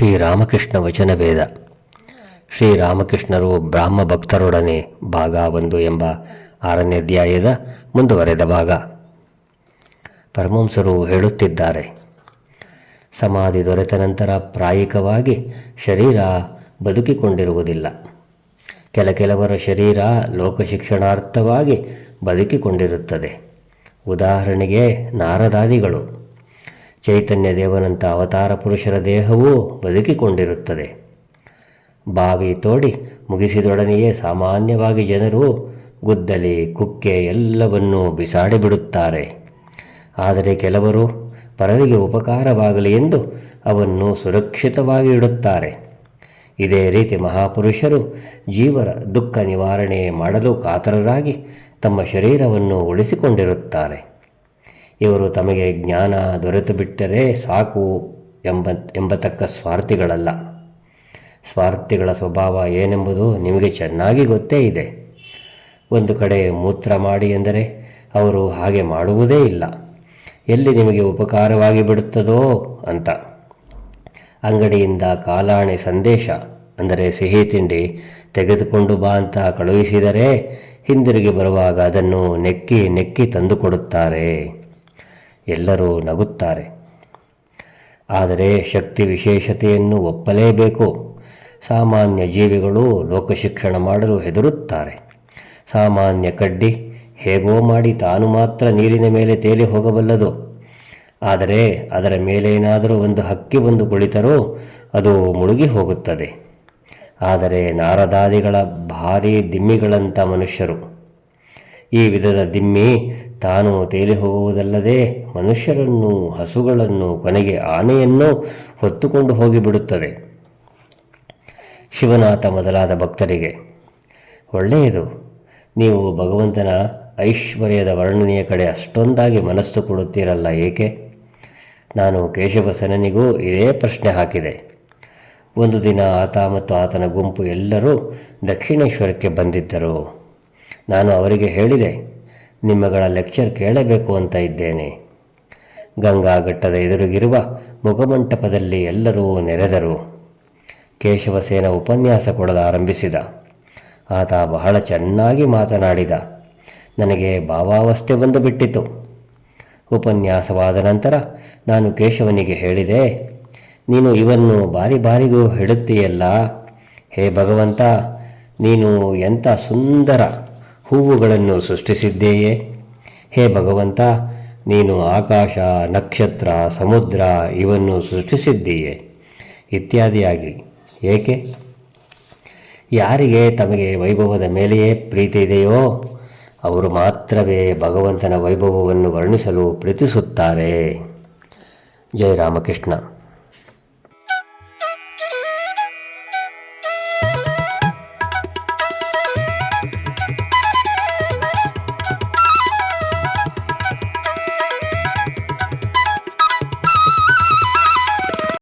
ಶ್ರೀರಾಮಕೃಷ್ಣ ವಚನವೇದ ಶ್ರೀರಾಮಕೃಷ್ಣರು ಬ್ರಾಹ್ಮ ಭಕ್ತರೊಡನೆ ಭಾಗ ಒಂದು ಎಂಬ ಆರನೇ ಅಧ್ಯಾಯದ ಮುಂದುವರೆದ ಭಾಗ. ಪರಮಹಂಸರು ಹೇಳುತ್ತಿದ್ದಾರೆ, ಸಮಾಧಿ ದೊರೆತ ನಂತರ ಪ್ರಾಯಿಕವಾಗಿ ಶರೀರ ಬದುಕಿಕೊಂಡಿರುವುದಿಲ್ಲ. ಕೆಲ ಕೆಲವರ ಶರೀರ ಲೋಕಶಿಕ್ಷಣಾರ್ಥವಾಗಿ ಬದುಕಿಕೊಂಡಿರುತ್ತದೆ. ಉದಾಹರಣೆಗೆ ನಾರದಾದಿಗಳು. ಚೈತನ್ಯ ದೇವನಂಥ ಅವತಾರ ಪುರುಷರ ದೇಹವೂ ಬದುಕಿಕೊಂಡಿರುತ್ತದೆ. ಬಾವಿ ತೋಡಿ ಮುಗಿಸಿದೊಡನೆಯೇ ಸಾಮಾನ್ಯವಾಗಿ ಜನರು ಗುದ್ದಲಿ, ಕುಕ್ಕೆ ಎಲ್ಲವನ್ನೂ ಬಿಸಾಡಿಬಿಡುತ್ತಾರೆ ಆದರೆ ಕೆಲವರು ಪರರಿಗೆ ಉಪಕಾರವಾಗಲಿ ಎಂದು ಅವನ್ನು ಸುರಕ್ಷಿತವಾಗಿ ಇಡುತ್ತಾರೆ. ಇದೇ ರೀತಿ ಮಹಾಪುರುಷರು ಜೀವರ ದುಃಖ ನಿವಾರಣೆ ಮಾಡಲು ಕಾತರರಾಗಿ ತಮ್ಮ ಶರೀರವನ್ನು ಉಳಿಸಿಕೊಂಡಿರುತ್ತಾರೆ. ಇವರು ತಮಗೆ ಜ್ಞಾನ ದೊರೆತು ಬಿಟ್ಟರೆ ಸಾಕು ಎಂಬ, ಎಂಬತಕ್ಕ ಸ್ವಾರ್ಥಿಗಳಲ್ಲ. ಸ್ವಾರ್ಥಿಗಳ ಸ್ವಭಾವ ಏನೆಂಬುದು ನಿಮಗೆ ಚೆನ್ನಾಗಿ ಗೊತ್ತೇ ಇದೆ. ಒಂದು ಕಡೆ ಮೂತ್ರ ಮಾಡಿ ಎಂದರೆ ಅವರು ಹಾಗೆ ಮಾಡುವುದೇ ಇಲ್ಲ. ಎಲ್ಲಿ ನಿಮಗೆ ಉಪಕಾರವಾಗಿ ಬಿಡುತ್ತದೋ ಅಂತ. ಅಂಗಡಿಯಿಂದ ಕಾಲಾಣೆ ಸಂದೇಶ, ಅಂದರೆ ಸಿಹಿ ತಿಂಡಿ, ತೆಗೆದುಕೊಂಡು ಬಾ ಅಂತ ಕಳುಹಿಸಿದರೆ ಹಿಂದಿರುಗಿ ಬರುವಾಗ ಅದನ್ನು ನೆಕ್ಕಿ ನೆಕ್ಕಿ ತಂದುಕೊಡುತ್ತಾರೆ. ಎಲ್ಲರೂ ನಗುತ್ತಾರೆ. ಆದರೆ ಶಕ್ತಿ ವಿಶೇಷತೆಯನ್ನು ಒಪ್ಪಲೇಬೇಕು. ಸಾಮಾನ್ಯ ಜೀವಿಗಳು ಲೋಕಶಿಕ್ಷಣ ಮಾಡಲು ಹೆದರುತ್ತಾರೆ. ಸಾಮಾನ್ಯ ಕಡ್ಡಿ ಹೇಗೋ ಮಾಡಿ ತಾನು ಮಾತ್ರ ನೀರಿನ ಮೇಲೆ ತೇಲಿ ಹೋಗಬಲ್ಲದು. ಆದರೆ ಅದರ ಮೇಲೇನಾದರೂ ಒಂದು ಹಕ್ಕಿ ಬಂದು ಕುಳಿತರೂ ಅದು ಮುಳುಗಿ ಹೋಗುತ್ತದೆ. ಆದರೆ ನಾರದಾದಿಗಳ ಭಾರೀ ದಿಮ್ಮಿಗಳಂಥ ಮನುಷ್ಯರು. ಈ ವಿಧದ ದಿಮ್ಮಿ ತಾನು ತೇಲಿ ಹೋಗುವುದಲ್ಲದೆ ಮನುಷ್ಯರನ್ನು, ಹಸುಗಳನ್ನು, ಕೊನೆಗೆ ಆನೆಯನ್ನು ಹೊತ್ತುಕೊಂಡು ಹೋಗಿಬಿಡುತ್ತದೆ. ಶಿವನಾಥ ಮೊದಲಾದ ಭಕ್ತರಿಗೆ, ಒಳ್ಳೆಯದು. ನೀವು ಭಗವಂತನ ಐಶ್ವರ್ಯದ ವರ್ಣನೆಯ ಕಡೆ ಅಷ್ಟೊಂದಾಗಿ ಮನಸ್ಸು ಕೊಡುತ್ತೀರಲ್ಲ ಏಕೆ? ನಾನು ಕೇಶವಸನನಿಗೂ ಇದೇ ಪ್ರಶ್ನೆ ಹಾಕಿದೆ. ಒಂದು ದಿನ ಆತ ಮತ್ತು ಆತನ ಗುಂಪು ಎಲ್ಲರೂ ದಕ್ಷಿಣೇಶ್ವರಕ್ಕೆ ಬಂದಿದ್ದರು. ನಾನು ಅವರಿಗೆ ಹೇಳಿದೆ ನಿಮ್ಮಗಳ ಲೆಕ್ಚರ್ ಕೇಳಬೇಕು ಅಂತ ಇದ್ದೇನೆ. ಗಂಗಾ ಘಟ್ಟದ ಎದುರಿಗಿರುವ ಮುಖಮಂಟಪದಲ್ಲಿ ಎಲ್ಲರೂ ನೆರೆದರು. ಕೇಶವಸೇನ ಉಪನ್ಯಾಸ ಕೊಡಲು ಆರಂಭಿಸಿದ. ಆತ ಬಹಳ ಚೆನ್ನಾಗಿ ಮಾತನಾಡಿದ. ನನಗೆ ಭಾವಾವಸ್ಥೆ ಬಂದು ಬಿಟ್ಟಿತು ಉಪನ್ಯಾಸವಾದ ನಂತರ ನಾನು ಕೇಶವನಿಗೆ ಹೇಳಿದೆ, ನೀನು ಇವನ್ನು ಬಾರಿ ಬಾರಿಗೂ ಹೇಳುತ್ತೀಯಲ್ಲ? ಹೇ ಭಗವಂತ, ನೀನು ಎಂಥ ಸುಂದರ ಹೂವುಗಳನ್ನು ಸೃಷ್ಟಿಸಿದ್ದೇಯೇ? ಹೇ ಭಗವಂತ, ನೀನು ಆಕಾಶ, ನಕ್ಷತ್ರ, ಸಮುದ್ರ ಇವನ್ನು ಸೃಷ್ಟಿಸಿದ್ದೀಯೇ. ಇತ್ಯಾದಿಯಾಗಿ. ಏಕೆ? ಯಾರಿಗೆ ತಮಗೆ ವೈಭವದ ಮೇಲೆಯೇ ಪ್ರೀತಿ ಇದೆಯೋ, ಅವರು ಮಾತ್ರವೇ ಭಗವಂತನ ವೈಭವವನ್ನು ವರ್ಣಿಸಲು ಪ್ರೀತಿಸುತ್ತಾರೆ. ಜಯ ರಾಮಕೃಷ್ಣ.